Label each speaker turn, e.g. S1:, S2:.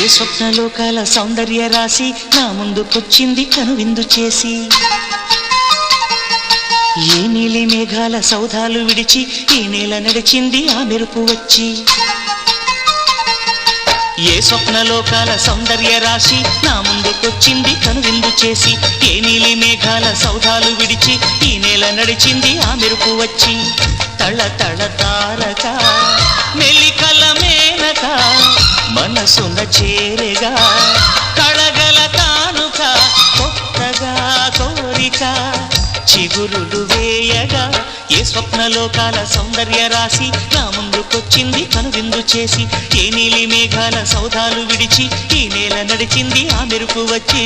S1: ఏ స్వప్నలోకాల సౌందర్య రాశి నా ముందుకొచ్చింది కనువిందు చేసి? ఏ నీలి మేఘాల సౌధాలు విడిచి ఈ నేల నడిచింది ఆ మెరుపు వచ్చి? ఏ స్వప్నలోకాల సౌందర్య రాశి నా ముందుకొచ్చింది కనువిందు చేసి? ఏ నీలి మేఘాల సౌధాలు విడిచి ఈ నేల నడిచింది ఆ మెరుపు వచ్చి? తళ తళ తారక మెలికల మేనకా మనసున చేరగా కళగల తానుక కొత్తగా కోరిక చిగురులు వేయగా ఏ స్వప్నలోకాల సౌందర్య రాశి నా ముందుకొచ్చింది కనువిందు చేసి ఏ నీలి మేఘాల సౌధాలు విడిచి ఈ నేల నడిచింది ఆ మెరుపు వచ్చి.